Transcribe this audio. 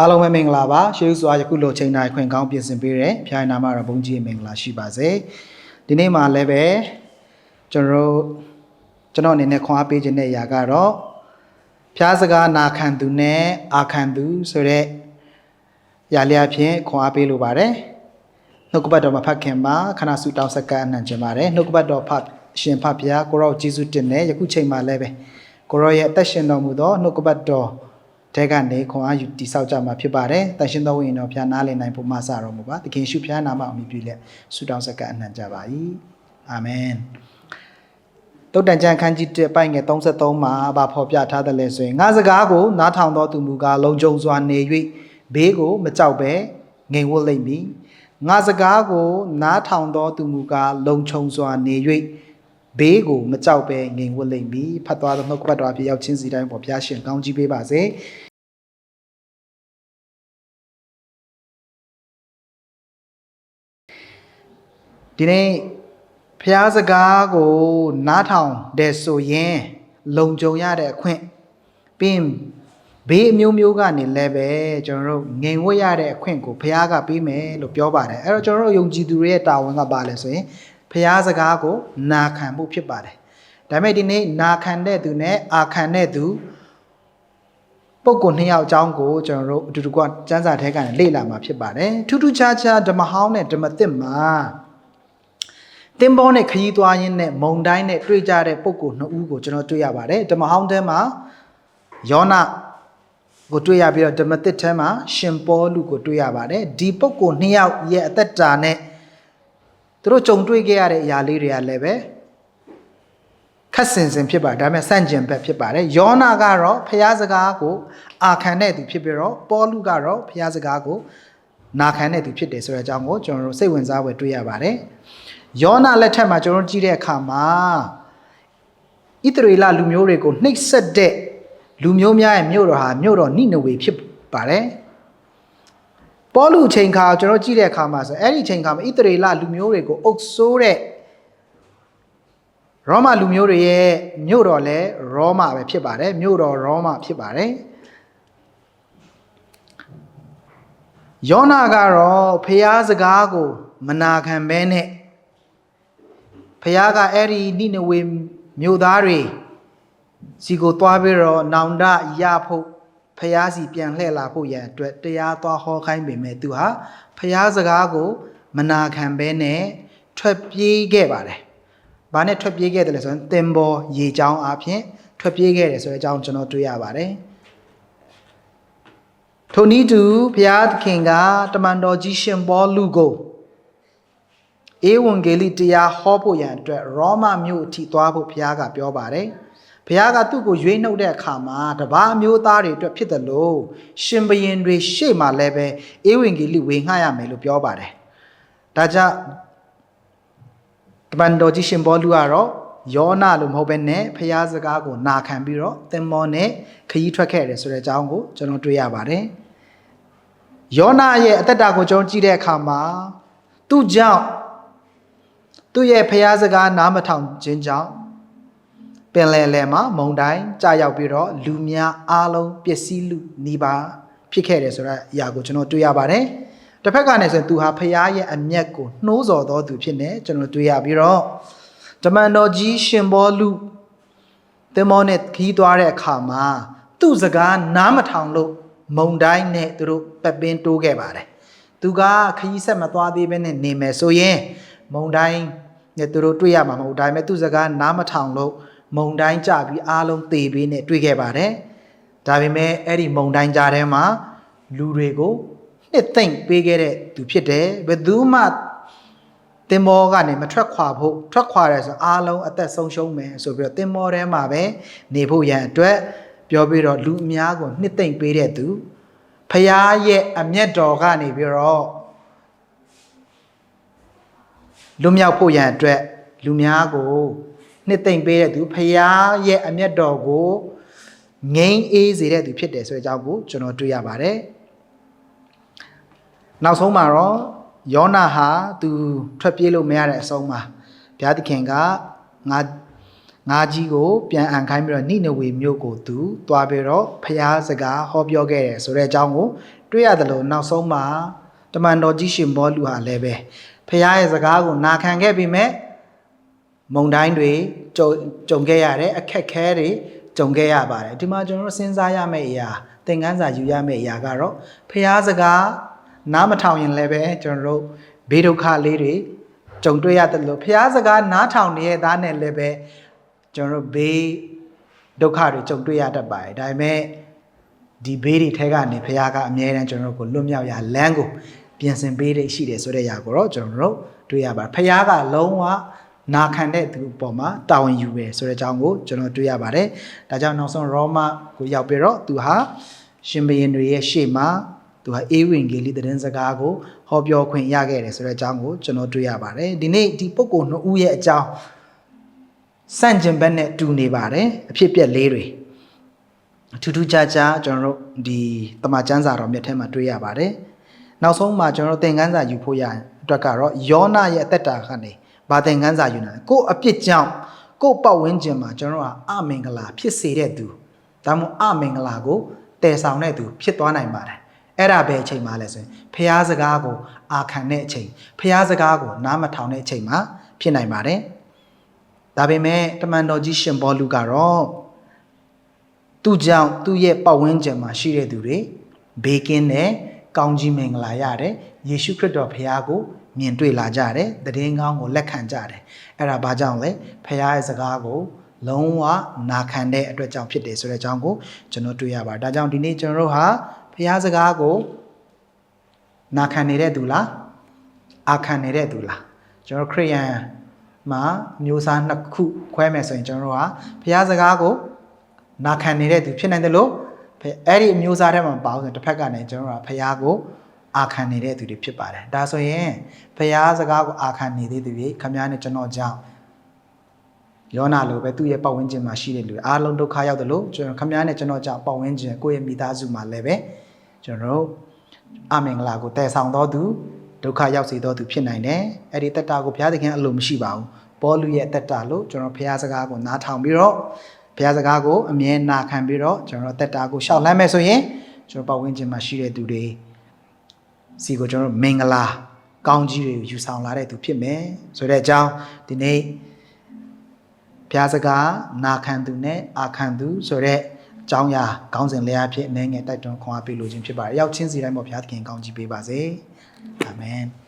အားလုံးပဲမင်္ဂလာပါရှေးဥစွာယခုလိုချိန်တိုင်းခွင့်ကောင်းပြင်ဆင်ပေးတဲ့ဖျားနာမှာတော့ဘုန်းကြီးမင်္ဂလာရှိပါစေဒီနေ့မှာလည်းပဲကျွန်တော်တို့ကျွန်တော်အနေနဲ့ခွန်အားပေးခြင်းတဲ့အရာကတော့ဖျားစကားနာခံသူနဲ့အာခံသူဆိုတဲ့ရာလျာဖြင့်ခွန်အားပေးလိုပါတယ်နှုတ်ကပတ်တော်မှာဖတ်ခင်မှာခဏစုတောင်းဆက်ကပ်အနှံခြင်းပါတယ်နှုတ်ကပတ်တော်ဖတ်ရှင်ဖတ်ပြကိုရောယေရှုတင်တဲ့ယခုချိန်မှာလည်းပဲကိုရောရဲ့အသက်ရှင်တော်မူသောနှုတ်ကပတ်တော် တဲကနေခွန်အားယူတည်ဆောက်ကြမှာဖြစ်ပါတယ်။တန်ရှင်တော်ဝိညာဉ်တော်ဖျားနားလည်နိုင်ဖို့မဆတော်မူပါ။သခင်ရှုဖျားနာမအမိပြုလက်ဆုတောင်းဆက်ကပ်အနှံကြပါ၏။အာမင်။တုတ်တန်ချန်ခန်းကြီး1ပိုင်ငယ်33မှာဗာဖော်ပြထားတယ်လဲဆိုရင်ငါစကားကိုနားထောင်တော်သူမူကားလုံခြုံစွာနေ၍ဘေးကိုမကြောက်ပဲငြိမ်ဝတ်လိမ့်မည်။ငါစကားကိုနားထောင်တော်သူမူကားလုံခြုံစွာနေ၍ ဘေးကိုမကြောက်ပဲငြိမ်ဝတ်လိမ့်မည်။ဖတ်သွားသောနှုတ်ကပတ်တော်အဖြစ်ရောက်ချင်းစီတိုင်းပေါ်ဘုရားရှင်ကောင်းကြီးပေးပါစေ။ဒီနေ့ဖျားစကားကိုနားထောင်တဲ့ဆိုရင်လုံခြုံရတဲ့အခွင့်ပြီးရင်ဘေးအမျိုးမျိုးကနေလည်းပဲကျွန်တော်တို့ငြိမ်ဝတ်ရတဲ့အခွင့်ကိုဖျားကပေးမယ်လို့ပြောပါတယ်အဲ့တော့ကျွန်တော်တို့ယုံကြည်သူတွေရဲ့တာဝန်ကပါလဲဆိုရင် ဖျားစကားကိုနာခံမှုဖြစ်ပါတယ်ဒါပေမဲ့ဒီနေ့နာခံတဲ့သူနဲ့အာခံတဲ့သူပုဂ္ဂိုလ်နှစ်ယောက်အကြောင်းကိုကျွန်တော်တို့အတူတူကစံစာထဲကနေလေ့လာမှာဖြစ်ပါတယ်ထူးထူးခြားခြားဓမ္မဟောင်းနဲ့ဓမ္မသစ်မှာတင်ဘောနဲ့ခရီးသွားရင်းနဲ့မုံတိုင်းနဲ့တွေ့ကြတဲ့ပုံကိုနှစ်ဦးကိုကျွန်တော်တွေ့ရပါတယ်ဓမ္မဟောင်းထဲမှာယောနာကိုတွေ့ရပြီးတော့ဓမ္မသစ်ထဲမှာရှင်ပေါလုကိုတွေ့ရပါတယ်ဒီပုံကိုနှစ်ယောက်ရဲ့အသက်တာနဲ့ သူတို့ကြုံတွေ့ခဲ့ရတဲ့အရာလေးတွေကလည်းပဲခက်ဆင်ဆင်ဖြစ်ပါတယ်ဒါပေမဲ့စန့်ကျင်ဘက်ဖြစ်ပါတယ်ယောနာကတော့ဖျားစကားကိုအာခံတဲ့သူဖြစ်ပြီးတော့ပေါလုကတော့ဖျားစကားကိုနာခံတဲ့သူဖြစ်တယ်ဆိုတဲ့အကြောင်းကိုကျွန်တော်တို့စိတ်ဝင်စားဖွယ်တွေ့ရပါတယ်ယောနာလက်ထက်မှာကျွန်တော်တို့ကြည့်တဲ့အခါမှာဣသရေလလူမျိုးတွေကိုနှိပ်စက်တဲ့လူမျိုးများရဲ့မြို့တော်ဟာမြို့တော်နိနဝေဖြစ်ပါတယ် ပေါလုအချိန်ခါကျွန်တော်ကြည့်တဲ့အခါမှာဆိုအဲ့ဒီအချိန်ခါမှာဣသရေလလူမျိုးတွေကိုအုပ်ဆိုးတဲ့ရောမလူမျိုးတွေရဲ့မြို့တော်လည်းရောမပဲဖြစ်ပါတယ်မြို့တော်ရောမဖြစ်ပါတယ်ယောနာကတော့ဖျားစကားကို မနာခံဘဲနဲ့ဖျားကအဲ့ဒီနိနဝေမြို့သားတွေစီကိုသွားပြီးတော့နောင်တရဖို့ ဖျားစီပြန်လှည့်လာဖို့ရန်အတွက်တရားသွားဟောခိုင်းပေမဲ့သူဟာဖျားစကားကိုမနာခံဘဲနဲ့ထွက်ပြေးခဲ့ပါတယ်။ဘာနဲ့ထွက်ပြေးခဲ့တယ်လဲဆိုရင်တင်ပေါ်ရေချောင်းအပြင်ထွက်ပြေးခဲ့တယ်ဆိုတဲ့အကြောင်းကျွန်တော်တွေ့ရပါတယ်။ထိုနည်းတူဘုရားသခင်ကတမန်တော်ကြီးရှင်ဘောလူကိုဧဝံဂေလိတရားဟောဖို့ရန်အတွက်ရောမမြို့အထိသွားဖို့ဘုရားကပြောပါတယ်။ ဘုရားကသူ့ကိုရွေးနှုတ်တဲ့အခါမှာတပါးမျိုးသားတွေအတွက်ဖြစ်တယ်လို့ရှင်ဘရင်တွေရှေ့မှာလည်းပဲဧဝံဂေလိဝေငှရမယ်လို့ပြောပါတယ်။ဒါကြောင့်တမန်တော်ကြီးရှင်ဘောလူကတော့ယောနာလို့မဟုတ်ဘဲနဲ့ဘုရားစကားကိုနာခံပြီးတော့သင်္ဘောနဲ့ခရီးထွက်ခဲ့တယ်ဆိုတဲ့အကြောင်းကိုကျွန်တော်တွေ့ရပါတယ်။ယောနာရဲ့အသက်တာကိုကျွန်တော်ကြည့်တဲ့အခါမှာသူ့ကြောင့်သူ့ရဲ့ဖျားစကားနားမထောင်ခြင်းကြောင့် ပင်လယ်လယ်မှာမုန်တိုင်းကြာရောက်ပြီးတော့လူများအားလုံးပျက်စီးလူနီးပါးဖြစ်ခဲ့တယ်ဆိုတဲ့အရာကိုကျွန်တော်တွေ့ရပါတယ်။တစ်ဖက်ကနေဆိုရင်သူဟာဖျားရဲ့အမျက်ကိုနှိုးဆော်တော်သူဖြစ်နေကျွန်တော်တွေ့ရပြီးတော့ဓမ္မန်တော်ကြီးရှင်ဘောလူသင်္ဘောနဲ့ခီးသွားတဲ့အခါမှာသူ့စကားနားမထောင်လို့မုန်တိုင်းနဲ့သူတို့ပက်ပင်းတိုးခဲ့ပါတယ်။သူကခရီးဆက်မသွားသေးဘဲနဲ့နေမယ်ဆိုရင်မုံတိုင်းနဲ့သူတို့တွေ့ရမှာမဟုတ်ဒါပေမဲ့သူ့စကားနားမထောင်လို့ မုံတိုင်းကြပြီးအားလုံးသေပြီးနဲ့တွေ့ခဲ့ပါတယ်ဒါပေမဲ့အဲ့ဒီမုံတိုင်းကြားထဲမှာလူတွေကိုနှစ်သိမ့်ပေးခဲ့တဲ့သူဖြစ်တယ်ဘယ်သူမှတင်မောကနေမထွက်ခွာဖို့ထွက်ခွာရဲဆိုအားလုံးအသက်ဆုံးရှုံးမယ်ဆိုပြီးတော့တင်မောထဲမှာပဲနေဖို့ရန်အတွက်ပြောပြီးတော့လူအများကိုနှစ်သိမ့်ပေးတဲ့သူဖရားရဲ့အမျက်တော်ကနေပြီးတော့လွမြောက်ဖို့ရန်အတွက်လူများကို နှစ်သိမ့်ပေးတဲ့သူဖရားရဲ့အမျက်တော်ကိုငိမ့်အေးစေတဲ့သူဖြစ်တယ်ဆိုတဲ့အကြောင်းကိုကျွန်တော်တွေ့ရပါတယ်နောက်ဆုံးမှာတော့ယောနာဟာသူထွက်ပြေးလို့မရတဲ့အဆုံးမှာဘုရားသခင်ကငါငါကြီးကိုပြန်အန်ခိုင်းပြီးတော့နိနဝေမြို့ကိုသူသွားပြီးတော့ဖျားစကားဟောပြောခဲ့တယ်ဆိုတဲ့အကြောင်းကိုတွေ့ရတယ်လို့နောက်ဆုံးမှာတမန်တော်ကြီးရှင်ဘောလူဟာလည်းပဲဖခင်ရဲ့စကားကိုနာခံခဲ့ပြီးမဲ့ မုံတိုင်းတွေကြုံကြုံခဲ့ရတယ်အခက်ခဲတွေကြုံခဲ့ရပါတယ်ဒီမှာကျွန်တော်တို့စဉ်းစားရမယ့်အရာသင်ခန်းစာယူရမယ့်အရာကတော့ဖခင်စကားနားမထောင်ရင်လည်းပဲကျွန်တော်တို့ဘေးဒုက္ခလေးတွေကြုံတွေ့ရတယ်လို့ဖခင်စကားနားထောင်နေတဲ့သားနဲ့လည်းပဲကျွန်တော်တို့ဘေးဒုက္ခတွေကြုံတွေ့ရတတ်ပါတယ်ဒါပေမဲ့ဒီဘေးတွေထဲကနေဖခင်ကအမြဲတမ်းကျွန်တော်တို့ကိုလွတ်မြောက်ရလမ်းကိုပြင်ဆင်ပေးတဲ့ရှိတယ်ဆိုတဲ့ຢာကိုတော့ကျွန်တော်တို့တွေ့ရပါတယ်ဖခင်ကလုံးဝ နာခံတဲ့သူအပေါ်မှာတာဝန်ယူပဲဆိုတဲ့အကြောင်းကိုကျွန်တော်တွေ့ရပါတယ်ဒါကြောင့်နောက်ဆုံးရောမကိုရောက်ပြီးတော့သူဟာရှင်ဘရင်တွေရဲ့ရှေ့မှာသူဟာအေဝံဂေလိသတင်းစကားကိုဟောပြောခွင့်ရခဲ့တယ်ဆိုတဲ့အကြောင်းကိုကျွန်တော်တွေ့ရပါတယ်ဒီနေ့ဒီပုဂ္ဂိုလ်နှစ်ဦးရဲ့အကြောင်းစန့်ကျင်ဘက်နဲ့တူနေပါတယ်အဖြစ်ပြက်လေးတွေထူးထူးခြားခြားကျွန်တော်တို့ဒီတမန်ကျမ်းစာတော်မြတ်ထဲမှာတွေ့ရပါတယ်။နောက်ဆုံးမှာကျွန်တော်တို့သင်ခန်းစာယူဖို့ရအတွက်ကတော့ယောနာရဲ့အသက်တာကနေ ဘာသင်ခန်းစာယူနေလဲ။ကို့အပြစ်ကြောင့်ကို့ပတ်ဝန်းကျင်မှာကျွန်တော်တို့ကအမင်္ဂလာဖြစ်စေတဲ့သူဒါမှမဟုတ်အမင်္ဂလာကိုတည်ဆောင်တဲ့သူဖြစ်သွားနိုင်ပါတယ်။အဲ့ဒါပဲအချိန်မှလဲဆိုရင်ဖျားစကားကိုအာခံတဲ့အချိန်ဖျားစကားကိုနားမထောင်တဲ့အချိန်မှာဖြစ်နိုင်ပါတယ်။ဒါပေမဲ့တမန်တော်ကြီးရှင်ဘောလူကတော့သူ့ကြောင့်သူ့ရဲ့ပတ်ဝန်းကျင်မှာရှိတဲ့သူတွေဘေးကင်းတဲ့ကောင်းကြီးမင်္ဂလာရတယ်ယေရှုခရစ်တော်ဖခင်ကို မြင်တွေ့လာကြတယ်တည်င်းကောင်းကိုလက်ခံကြတယ်အဲ့ဒါဘာကြောင့်လဲဖခင်ရဲ့စကားကိုလုံးဝနာခံတဲ့အတွက်ကြောင့်ဖြစ်တယ်ဆိုတဲ့အကြောင်းကိုကျွန်တော်တွေ့ရပါတယ်ဒါကြောင့်ဒီနေ့ကျွန်တော်တို့ဟာဖခင်စကားကိုနာခံနေတဲ့သူလားအာခံနေတဲ့သူလားကျွန်တော်ခရိယန်မှာမျိုးစားနှစ်ခုခွဲမယ်ဆိုရင်ကျွန်တော်တို့ဟာဖခင်စကားကိုနာခံနေတဲ့သူဖြစ်နိုင်တယ်လို့ဖဲအဲ့ဒီအမျိုးသားထဲမှာမပါဘူးဆိုရင်တစ်ဖက်ကနေကျွန်တော်တို့ကဖះကို အာခံနေတဲ့သူတွေဖြစ်ပါတယ်ဒါဆိုရင်ဖះစကားကိုအာခံနေသေးသူတွေခမည်းနဲ့ကျွန်တော်ကြောင့်ယောနာလိုပဲသူ့ရဲ့ပတ်ဝန်းကျင်မှာရှိတဲ့လူတွေအားလုံးဒုက္ခရောက်တယ်လို့ကျွန်တော်ခမည်းနဲ့ကျွန်တော်ကြောင့်ပတ်ဝန်းကျင်ကိုယ့်ရဲ့မိသားစုမှာလည်းပဲကျွန်တော်တို့အမင်္ဂလာကိုတည်ဆောင်တော်သူဒုက္ခရောက်စေတော်သူဖြစ်နိုင်တယ်အဲ့ဒီတက်တာကိုဘုရားသခင်အလိုမရှိပါဘူးဘောလူရဲ့တက်တာလို့ကျွန်တော်ဘုရားစကားကိုနားထောင်ပြီးတော့ဘုရားစကားကိုအမြဲနာခံပြီးတော့ကျွန်တော်တက်တာကိုရှောက်လမ်းမယ်ဆိုရင်ကျွန်တော်ပတ်ဝန်းကျင်မှာရှိတဲ့သူတွေ စီကိုကျွန်တော်မင်္ဂလာကောင်းကြီးတွေကိုယူဆောင်လာတဲ့သူဖြစ်မယ်ဆိုတဲ့အကြောင်းဒီနေ့ဘုရားစကားနာခံသူနဲ့အာခံသူဆိုတဲ့အကြောင်းအရာခေါင်းစဉ်လေးအဖြစ်အနေငယ်တိုက်တွန်းခွန်အားပေးလိုခြင်းဖြစ်ပါတယ်။ရောက်ချင်းစီတိုင်းပေါ်ဘုရားသခင်ကောင်းကြီးပေးပါစေ။အာမင်။